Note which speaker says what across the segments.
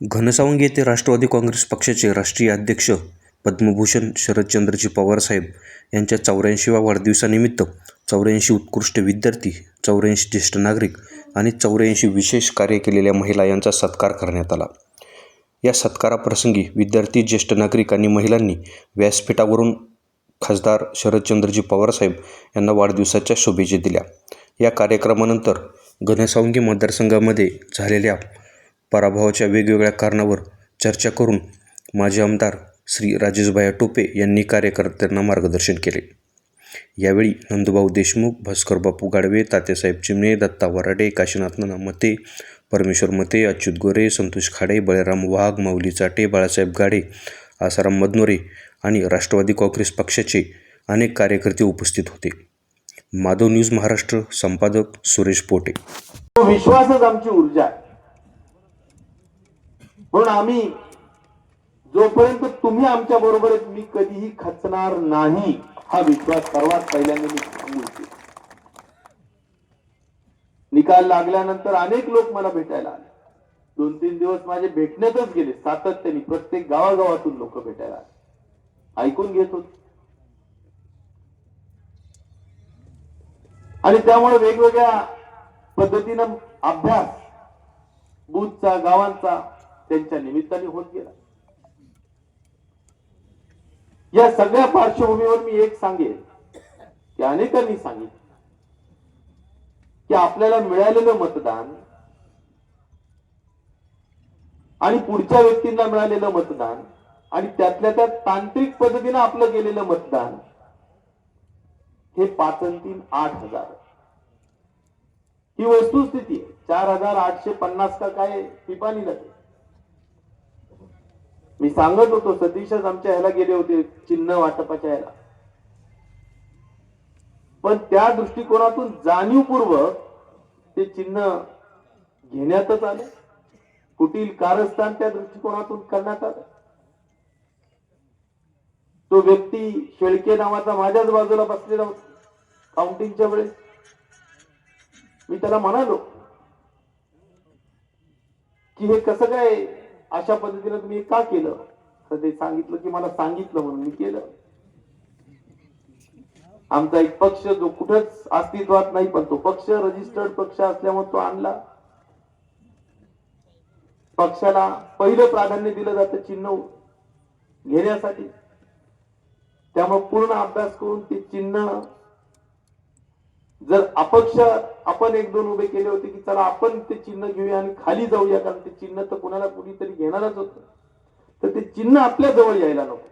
Speaker 1: घनसावंगी येथे राष्ट्रवादी काँग्रेस पक्षाचे राष्ट्रीय अध्यक्ष पद्मभूषण शरदचंद्रजी पवारसाहेब यांच्या चौऱ्याऐंशीव्या वाढदिवसानिमित्त चौऱ्याऐंशी उत्कृष्ट विद्यार्थी चौऱ्याऐंशी ज्येष्ठ नागरिक आणि चौऱ्याऐंशी विशेष कार्य केलेल्या महिला यांचा सत्कार करण्यात आला. या सत्काराप्रसंगी विद्यार्थी ज्येष्ठ नागरिक आणि महिलांनी व्यासपीठावरून खासदार शरदचंद्रजी पवारसाहेब यांना वाढदिवसाच्या शुभेच्छा दिल्या. या कार्यक्रमानंतर घनसावंगी मतदारसंघामध्ये झालेल्या पराभवाच्या वेगवेगळ्या कारणावर चर्चा करून माजी आमदार श्री राजेशभाया टोपे यांनी कार्यकर्त्यांना मार्गदर्शन केले. यावेळी नंदुभाऊ देशमुख भास्कर बापू गाडवे तात्यासाहेब चिमणे दत्ता वराडे काशीनाथ नाना मते परमेश्वर मते अच्युत गोरे संतोष खाडे बळीराम वाघ माऊली चाटे बाळासाहेब गाडे आसाराम मदनोरे आणि राष्ट्रवादी काँग्रेस पक्षाचे अनेक कार्यकर्ते उपस्थित होते. माधव न्यूज महाराष्ट्र संपादक सुरेश पोटे.
Speaker 2: विश्वासच आमची ऊर्जा आहे. म्हणून आम्ही जोपर्यंत तुम्ही आमच्या बरोबर आहेत मी कधीही खचणार नाही. हा विश्वास सर्वात पहिल्यांदा मी सांगू इच्छितो. निकाल लागल्यानंतर अनेक लोक मला भेटायला आले. दोन तीन दिवस माझे भेटण्यातच गेले. सातत्याने प्रत्येक गावागावातून लोक भेटायला आले. ऐकून घेत होते. आणि त्यामुळे वेगवेगळ्या पद्धतीनं अभ्यास बुथचा गावांचा त्यांच्या निमित्ताने होत गेला. या सगळ्या पार्श्वभूमीवर मी एक सांगेन की अनेकांनी सांगितलं की आपल्याला मिळालेलं मतदान आणि पुढच्या व्यक्तींना मिळालेलं मतदान आणि त्यातल्या त्यात तांत्रिक पद्धतीनं आपलं गेलेलं मतदान हे पाच तीन आठ हजार. ही वस्तुस्थिती चार हजार आठशे पन्नास का काय टिपाणी जाते मी सांगत होतो सतीशच आमच्या ह्याला गेले होते चिन्ह वाटपाच्या ह्याला. पण त्या दृष्टिकोनातून जाणीवपूर्वक ते चिन्ह घेण्यातच आलं. कुटील कारस्थान त्या दृष्टिकोनातून करण्यात आलं. तो व्यक्ती शेळके नावाचा माझ्याच बाजूला बसलेला होता काउंटिंगच्या वेळेस. मी त्याला म्हणालो की हे कसं काय अशा पद्धतीने तुम्ही का केलं? तर ते सांगितलं की मला सांगितलं म्हणून मी केलं. आमचा एक पक्ष जो कुठंच अस्तित्वात नाही पण तो पक्ष रजिस्टर्ड पक्ष असल्यामुळे तो आणला. पक्षाला पहिलं प्राधान्य दिलं जातं चिन्ह घेण्यासाठी. त्यामुळे पूर्ण अभ्यास करून ते चिन्ह जर अपक्ष आपण एक दोन उभे केले होते की चला आपण ते चिन्ह घेऊया आणि खाली जाऊया कारण ते चिन्ह तर कुणाला कुणीतरी घेणारच होत. तर ते चिन्ह आपल्या जवळ यायला नको.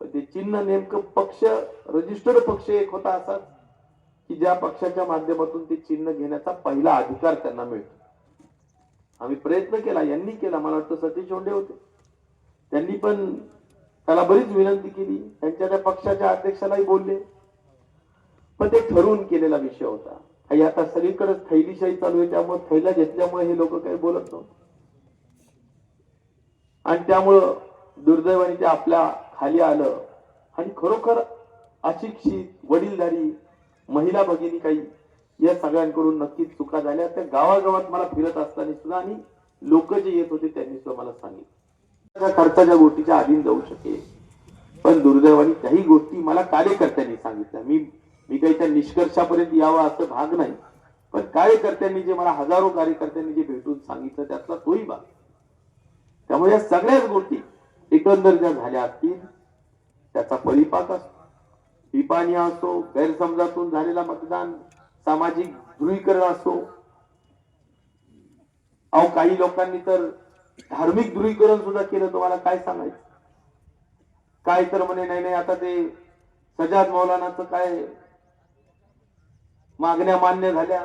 Speaker 2: पण ते चिन्ह नेमकं पक्ष रजिस्टर्ड पक्ष एक होता असा की ज्या पक्षाच्या माध्यमातून ते चिन्ह घेण्याचा पहिला अधिकार त्यांना मिळतो. आम्ही प्रयत्न केला यांनी केला मला वाटतं सतीश ओंडे होते. त्यांनी पण त्याला बरीच विनंती केली. त्यांच्या त्या पक्षाच्या अध्यक्षालाही बोलले. पण ते ठरवून केलेला विषय होता. आणि आता सगळीकडे थैलीशाही चालू आहे त्यामुळे थैला घेतल्यामुळे हे लोक काही बोलत नव्हते. आणि त्यामुळं दुर्दैवाने ते आपल्या खाली आलं. आणि खरोखर अशिक्षित वडीलधारी महिला भगिनी काही या सगळ्यांकडून नक्कीच चुका झाल्या. त्या गावागावात मला फिरत असताना सुद्धा आणि लोक जे येत होते त्यांनी सुद्धा मला सांगितलं. त्या खर्चाच्या गोष्टीच्या अधीन जाऊ शकेल. पण दुर्दैवाने काही गोष्टी मला कार्यकर्त्यांनी सांगितल्या. मी मी काही त्या निष्कर्षापर्यंत यावं असं भाग नाही. पण कार्यकर्त्यांनी जे मला हजारो कार्यकर्त्यांनी जे भेटून सांगितलं त्यातला तोही भाग. त्यामुळे या सगळ्याच गोष्टी एकंदर ज्या झाल्या असतील त्याचा परिपाक असतो. पिपाणी असो गैरसमजातून झालेला मतदान सामाजिक ध्रुवीकरण असो. अहो काही लोकांनी तर धार्मिक ध्रुवीकरण सुद्धा केलं तुम्हाला काय सांगायचं? काय तर म्हणे नाही नाही आता ते सजाद मौलानाचं काय मागण्या मान्य झाल्या.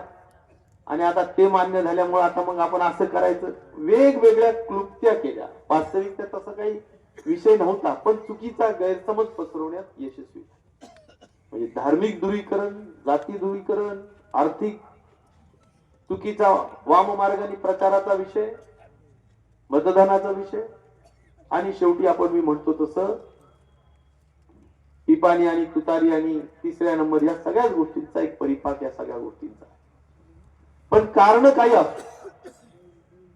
Speaker 2: आणि आता ते मान्य झाल्यामुळे आता मग आपण असं करायचं. वेगवेगळ्या क्लुप्त्या केल्या. वास्तविकता तसं काही विषय नव्हता पण चुकीचा गैरसमज पसरवण्यात यशस्वी म्हणजे धार्मिक ध्रुवीकरण जाती ध्रुवीकरण आर्थिक चुकीचा वाम मार्गाने प्रचाराचा विषय मतदानाचा विषय आणि शेवटी आपण मी म्हणतो तसं पिपाणी आणि तुतारी आणि तिसऱ्या नंबर या सगळ्याच गोष्टींचा एक परिपाक या सगळ्या गोष्टींचा. पण कारण काही असो.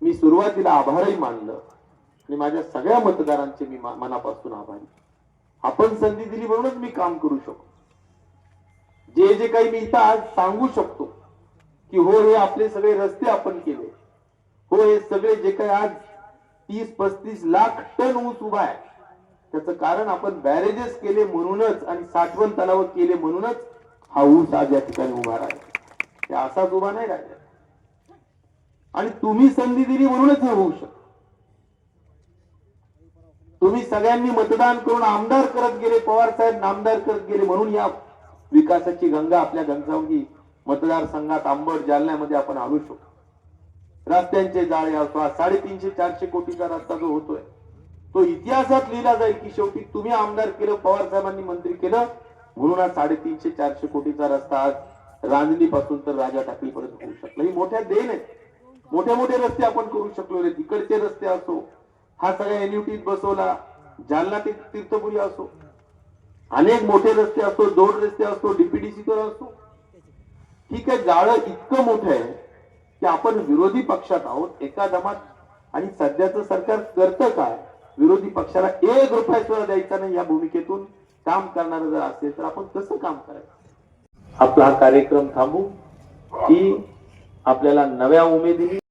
Speaker 2: मी सुरुवातीला आभारही मानलं. आणि माझ्या सगळ्या मतदारांचे मी मनापासून आभारी. आपण संधी दिली म्हणूनच मी काम करू शकतो. जे जे काही मी इथं आज सांगू शकतो की हो हे आपले सगळे रस्ते आपण केले. हो हे सगळे जे काही आज तीस पस्तीस लाख टन ऊस उभा आहे. त्याचं कारण आपण बॅरेजेस केले म्हणूनच आणि साठवण तलाव केले म्हणूनच हा ऊस आज या ठिकाणी उभा राहिला. ते असाच उभा नाही राहिला. आणि तुम्ही संधी दिली म्हणूनच हे होऊ शकत. तुम्ही सगळ्यांनी मतदान करून आमदार करत गेले पवार साहेब नामदार करत गेले म्हणून या विकासाची गंगा आपल्या घनसावंगी मतदारसंघात आंबड जालन्यामध्ये आपण आणू शकतो. रस्त्यांचे जाळे असो साडेतीनशे चारशे कोटीचा रस्ता जो होतोय तो इतिहासात लिहिला जाईल की शेवटी तुम्ही आमदार केलं पवार साहेबांनी मंत्री केलं. म्हणून आज साडेतीनशे चारशे कोटीचा रस्ता आज रांजणी पासून तर राजा टाकळीपर्यंत होऊ शकला. ही मोठ्या देण आहेत. मोठे मोठे रस्ते आपण करू शकलो तिकडचे रस्ते असो हा सगळ्या एनयूटीत बसवला जालना ते तीर्थपुरी असो अनेक मोठे रस्ते असो जोड रस्ते असो डीपीडीसी तर असो. ठीक आहे जाळं इतकं मोठं आहे की आपण विरोधी पक्षात आहोत एका दमात. आणि सध्याचं सरकार करतं काय? विरोधी पक्षाला एक रुपया सुद्धा द्यायचा नाही या भूमिकेतून. काम करणार जर असेल तर आपण कसं काम करायचं? आपला हा कार्यक्रम थांबू. की आपल्याला नव्या उमेदीने